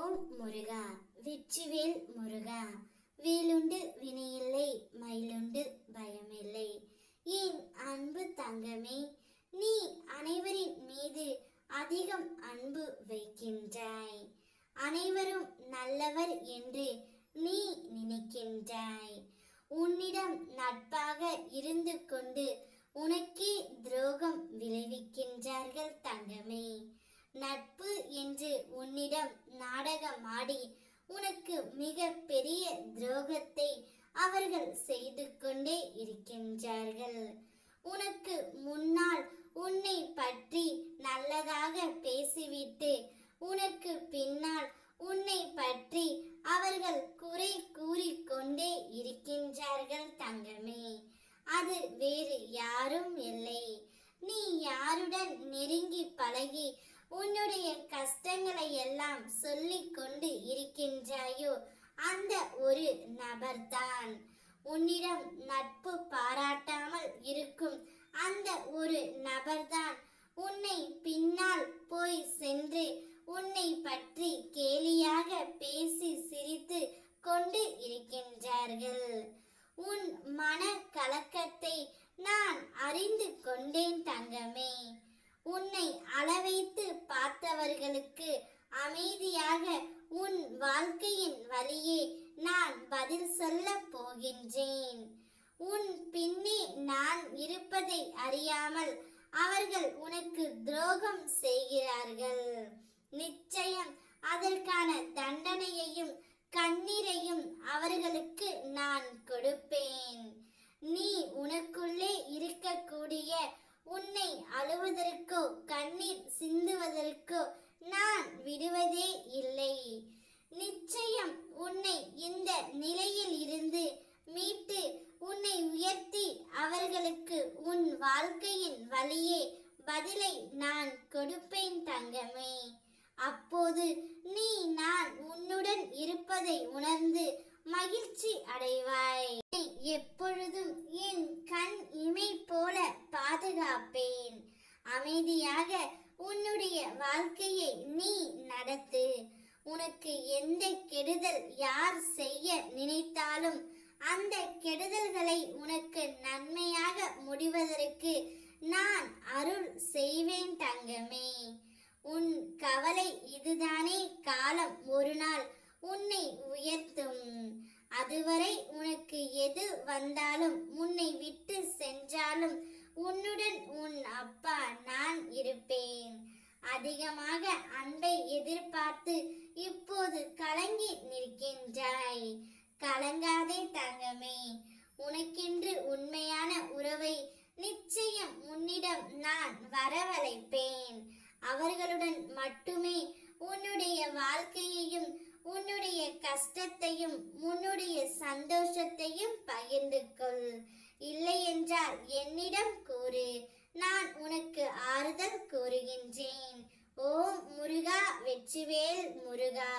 ஓம் முருகா. வெற்றிவேல் முருகா. வேலுண்டு வினையில்லை மயிலுண்டு பயமில்லை. ஏன் அன்பு தங்கமே? நீ அனைவரின் மீது அதிகம் அன்பு வைக்கின்றாய். அனைவரும் நல்லவர் என்று நீ நினைக்கின்றாய். உன்னிடம் நட்பாக இருந்து கொண்டு உனக்கே துரோகம் விளைவிக்கின்றார்கள் தங்க நட்பு என்று உன்னிடம் நாடகமாடி உனக்கு மிக பெரிய துரோகத்தை அவர்கள் செய்து கொண்டே இருக்கின்றார்கள். உனக்கு முன்னால் உன்னை பற்றி நல்லதாக பேசிவிட்டு உனக்கு பின்னால் உன்னை பற்றி அவர்கள் குறை கூறிக்கொண்டே இருக்கின்றார்கள் தங்கமே. அது வேறு யாரும் இல்லை. நீ யாருடன் நெருங்கி பழகி உன்னுடைய கஷ்டங்களை எல்லாம் சொல்லிக் கொண்டு இருக்கின்றாயோ அந்த ஒரு நபர்தான். உன்னிடம் நட்பு பாராட்டாமல் இருக்கும். அந்த ஒரு நபர்தான் உன்னை பின்னால் போய் சென்று உன்னை பற்றி கேலியாக பேசி சிரித்து கொண்டு இருக்கின்றார்கள். உன் மன கலக்கத்தை நான் அறிந்து கொண்டேன் தங்கமே. உன்னை அளவைத்து பார்த்தவர்களுக்கு அமைதியாக உன் வாழ்க்கையின் வழியே பதில் சொல்ல போகின்றேன். உன் பின்னே நான் இருப்பதை அறியாமல் அவர்கள் உனக்கு துரோகம் செய்கிறார்கள். நிச்சயம் அதற்கான தண்டனையையும் கண்ணீரையும் அவர்களுக்கு நான் கொடுப்பேன். நீ உனக்குள்ளே இருக்கக்கூடிய உன்னை அழுவதற்கோ கண்ணீர் சிந்துவதற்கோ நான் விடுவதே இல்லை நிச்சயம் உன்னை இந்த நிலையில் இருந்து மீட்டு உன்னை உயர்த்தி அவர்களுக்கு உன் வாழ்க்கையின் வழியே பதிலை நான் கொடுப்பேன் தங்கமே. அப்போது நீ நான் உன்னுடன் இருப்பதை உணர்ந்து மகிழ்ச்சி அடைவாய். எப்பொழுதும் என் கண் இமை போல பாதுகாப்பேன். அமைதியாக உன்னுடைய வாழ்க்கையை நீ நடத்து. உனக்கு எந்த கெடுதல் யார் செய்ய நினைத்தாலும் அந்த கெடுதல்களை உனக்கு நன்மையாக முடிவதற்கு நான் அருள் செய்வேன் தங்கமே. உன் கவலை இதுதானே காலம் ஒரு நாள் உன்னை உயர்த்தும். அதுவரை உனக்கு எது வந்தாலும் உன்னை விட்டு சென்றாலும் உன்னுடன் உன் அப்பா நான் இருப்பேன். அதிகமாக அன்பை எதிர்பார்த்து இப்போது கலங்கி நிற்கின்றாய். கலங்காதே தங்கமே. உனக்கென்று உண்மையான உறவை நிச்சயம் உன்னிடம் நான் வரவழைப்பேன். அவர்களுடன் மட்டுமே உன்னுடைய வாழ்க்கையையும் உன்னுடைய கஷ்டத்தையும் உன்னுடைய சந்தோஷத்தையும் பகிர்ந்து கொள் இல்லை என்றால் என்னிடம் கூறு. நான் உனக்கு ஆறுதல் கூறுகின்றேன். ஓம் முருகா வெற்றிவேல் முருகா.